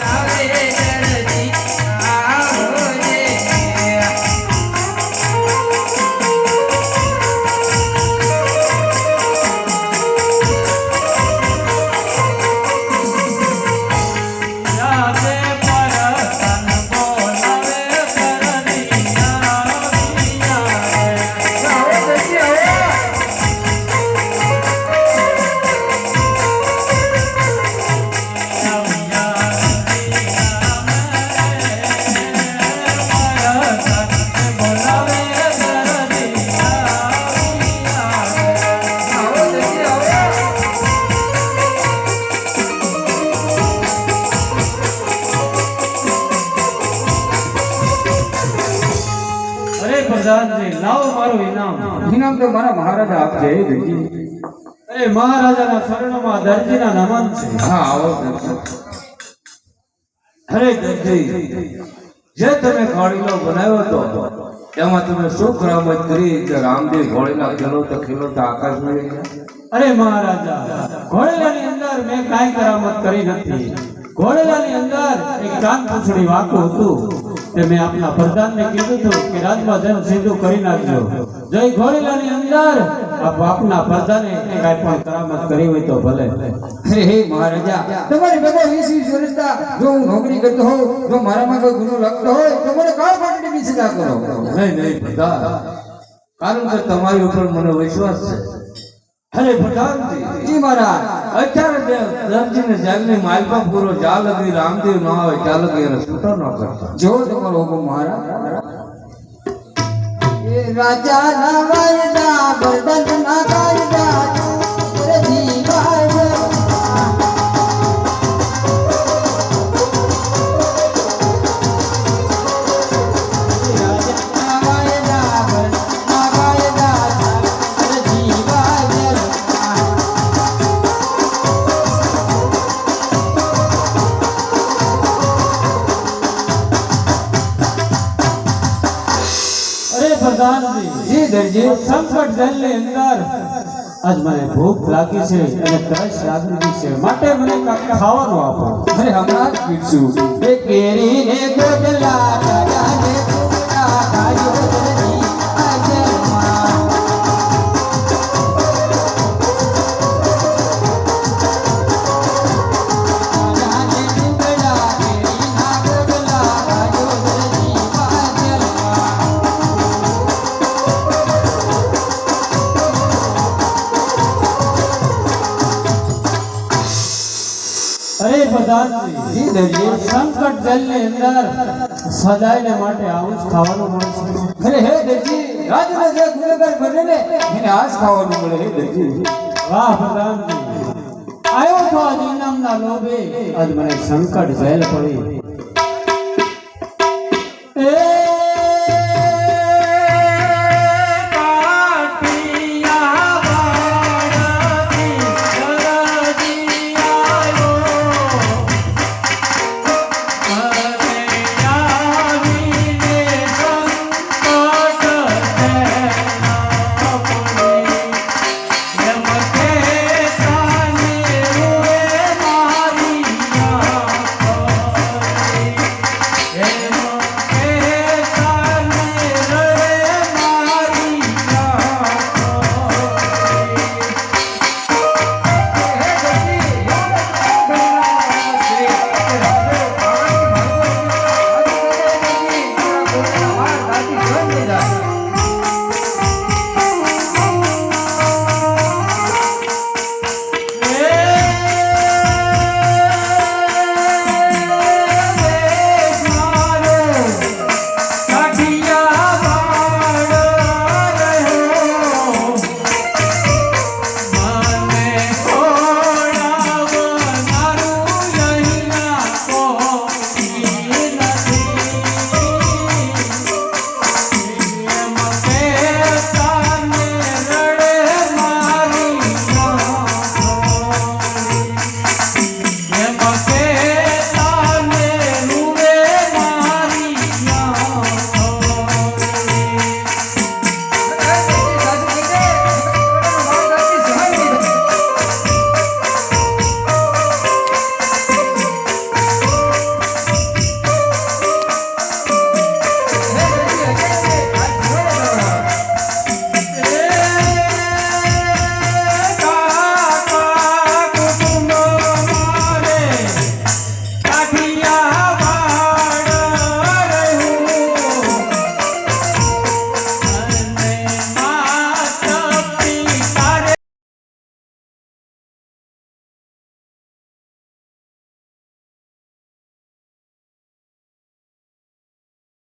લાવે પ્રધાનજી લાવો મારું ઇનામ. ઇનામ તો મારા મહારાજા આપજે હે દરજી અરે મહારાજાના શરણોમાં દરજીના નમન છે. હા આવો અરે દરજી જે તમે કાળીલો બનાવ્યો હતો એમાં તમે શું કરામત કરી કે રામદેવ ઘોડીના ખેલોતા ખેલોતા આકાશમાં ગયા? અરે મહારાજા ઘોડેલાની અંદર મેં કાંઈ કરામત કરી નથી. ઘોડેલાની અંદર એક કાન પૂછડી વાંકું હતું. તે મેં આપના પ્રધાનને કીધું હતું કે રાજમાં જન સીધું કરી નાખજો. જય ઘોડેલાની અંદર. આપ આપના પ્રધાને કાંઈ પણ કરામત કરી હોય તો ભલે. હે હે મહારાજા તમારી ભેગો વીસ વીસ વર્ષના જો હું નોકરી કરતો હોઉં જો મારામાં કોઈ ગુનો લાગતો હોય તો મને કાળ ફાટની બી સજા કરો નહીં નહીં પ્રધાન. કારણ કે તમારી ઉપર મને વિશ્વાસ છે. અરે પ્રધાનજી. જી મહારાજ. અત્યારે દર્દીને જાગની માલપા પૂરો જા લગી રામદેવ ન આવે ચાલ લગી એને છૂટો ન કરતો. જો તમારો હુકમ મહારાજ. રાજા ના વાયદા બદલ ના કાયદા પ્રધાનજી જી દરજી, સંકટ જેલની અંદર. આજ મને ભૂખ લાગી છે અને તરસ લાગી છે. માટે મને કાંઈક ખાવાનું આપો. અરે હમણાં જ પીરસું એ કેરી ને ગોડલા સંકટ જયલ અંદર પડી. એ